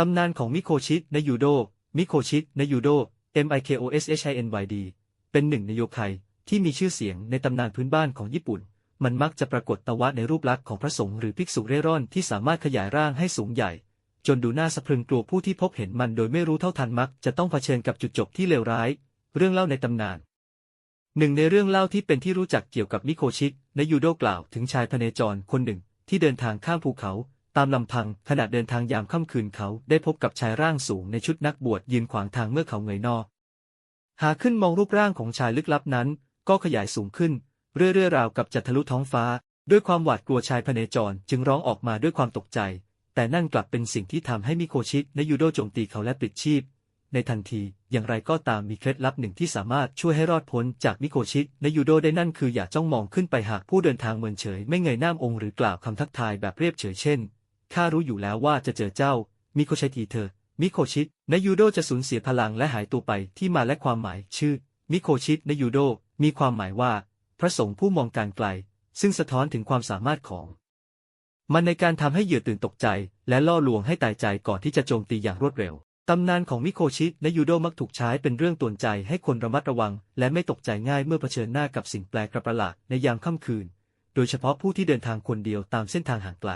ตำนานของมิโคชิในยูโด มิโคชิในยูโด M I K O S H I N Y D เป็นหนึ่งในโยคัยที่มีชื่อเสียงในตำนานพื้นบ้านของญี่ปุ่น มันมักจะปรากฏตะวะในรูปลักษณ์ของพระสงฆ์หรือภิกษุเร่ร่อนที่สามารถขยายร่างให้สูงใหญ่ จนดูน่าสะพรึงกลัวผู้ที่พบเห็นมันโดยไม่รู้เท่าทันมักจะต้องเผชิญกับจุดจบที่เลวร้าย เรื่องเล่าในตำนาน หนึ่งในเรื่องเล่าที่เป็นที่รู้จักเกี่ยวกับมิโคชิในยูโดกล่าวถึงชายพเนจรคนหนึ่งที่เดินทางข้ามภูเขา ตามลำพังขณะเดินทางยามค่ำคืนเขาได้พบกับชายร่างสูงในชุดนักบวชยืนขวางทางเมื่อเขาเงยหนอหาขึ้นมองรูปร่างของชายลึกลับนั้น ก็ขยายสูงขึ้น เรื่อยๆราวกับจะทะลุท้องฟ้า ด้วยความหวาดกลัวชายพเนจรจึงร้องออกมาด้วยความตกใจ แต่นั่นกลับเป็นสิ่งที่ทำให้มิโคชิในยูโดโจมตีเขาและปิดชีพ ในทันทีอย่างไรก็ตามมีเคล็ดลับหนึ่งที่สามารถช่วยให้รอดพ้นจากมิโคชิในยูโดได้นั่นคืออย่าจ้องมองขึ้นไปหากผู้เดินทางเมินเฉย ไม่เงยหน้าองค์หรือกล่าวคำทักทายแบบเรียบเฉยเช่น ข้ารู้อยู่แล้วว่าจะเจอเจ้า มิโคชิทีเธอ มิโคชิในายูโดจะสูญเสียพลังและหายตัวไปที่มาและความหมายชื่อ มิโคชิในายูโด มีความหมายว่า พระสงฆ์ผู้มองการไกล ซึ่งสะท้อนถึงความสามารถของ มันในการทำให้เหยื่อตื่นตกใจ และล่อลวงให้ตายใจก่อนที่จะโจมตีอย่างรวดเร็วตำนานของมิโคชิในยูโดมักถูกใช้เป็นเรื่องตวนใจให้คนระมัดระวัง และไม่ตกใจง่ายเมื่อเผชิญหน้ากับสิ่งแปลกประหลาดในยามค่ำคืน โดยเฉพาะผู้ที่เดินทางคนเดียวตามเส้นทางห่างไกล